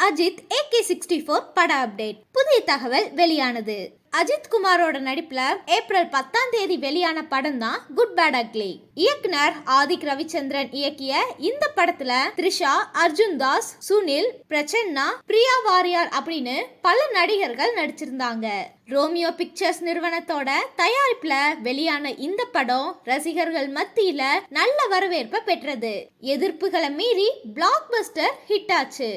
Ajith AK sixty four பட update புதிய தகவல் வெளியானது. அஜித் குமாரோட நடிப்புல ஏப்ரல் பத்தாம் தேதி வெளியான படம் தான் குட் பேட் அக்லி இயக்குனர் ஆதிக் ரவிச்சந்திரன் இயக்கிய இந்த படத்துல த்ரிஷா அர்ஜுன் தாஸ் சுனில் பிரச்சன்னா பிரியா வாரியார் அப்படின்னு பல நடிகர்கள் நடிச்சிருந்தாங்க. ரோமியோ பிக்சர்ஸ் நிறுவனத்தோட தயாரிப்புல வெளியான இந்த படம் ரசிகர்கள் மத்தியில நல்ல வரவேற்பை பெற்றது. எதிர்ப்புகளை மீறி பிளாக் பஸ்டர் ஹிட் ஆச்சு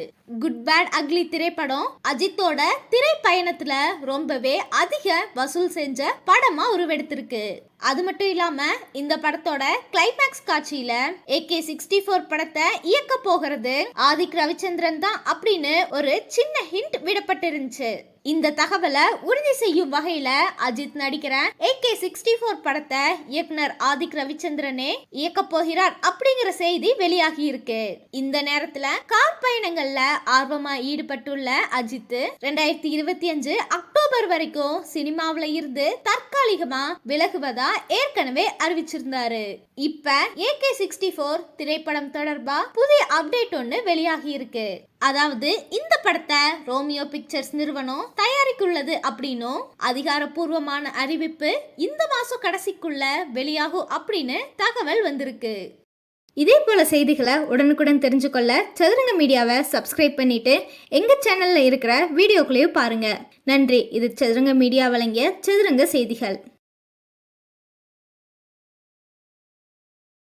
குட் பேட் அக்லி திரைப்படம் அஜித்தோட திரைப்பயணத்துல ரொம்பவே அதிக வசூல் செஞ்ச படமா உருவெடுத்திருக்கு. அது மட்டும் இல்லாம இந்த படத்தோட கிளைமேக்ஸ் காட்சியில ஏகே சிக்ஸ்டி ஃபோர் படத்தை இயக்க போகிறது ஆதிக் ரவிச்சந்திரன் தான் அப்படின்னு ஒரு சின்ன ஹிண்ட் விடப்பட்டிருந்துச்சு. இந்த தகவலை உறுதி செய்யும் வகையில அஜித் நடிக்கிற ஏகே சிக்ஸ்டி ஃபோர் படத்தை இயக்குனர் ஆதிக் ரவிச்சந்திரனே இயக்க போகிறார் அப்படிங்கிற செய்தி வெளியாகி இருக்கு. இந்த நேரத்துல கார் பயணங்கள்ல ஆர்வமா ஈடுபட்டுள்ள அஜித் ரெண்டாயிரத்தி இருபத்தி அஞ்சு அக்டோபர் வரைக்கும் சினிமாவில இருந்து தற்காலிகமா விலகுவதா ஏற்கனவே அறிவிச்சிருந்தாரு. இப்ப ஏகே சிக்ஸ்டி ஃபோர் திரைப்படம் தொடர்பா புதிய அப்டேட் ஒன்று வெளியாகி இருக்கு. அதாவது இந்த படத்தை ரோமியோ பிக்சர்ஸ் நிறுவனம் தயாரிக்குள்ளது அப்படின்னும் அதிகாரப்பூர்வமான அறிவிப்பு இந்த மாசம் கடைசிக்குள்ள வெளியாகும் அப்படின்னு தகவல் வந்திருக்கு. இதே போல செய்திகளை உடனுக்குடன் தெரிஞ்சுக்கொள்ள சதுரங்க மீடியாவை சப்ஸ்கிரைப் பண்ணிட்டு எங்க சேனல்ல இருக்கிற வீடியோக்களையும் பாருங்க. நன்றி இது சதுரங்க மீடியா வழங்கிய சதுரங்க செய்திகள்.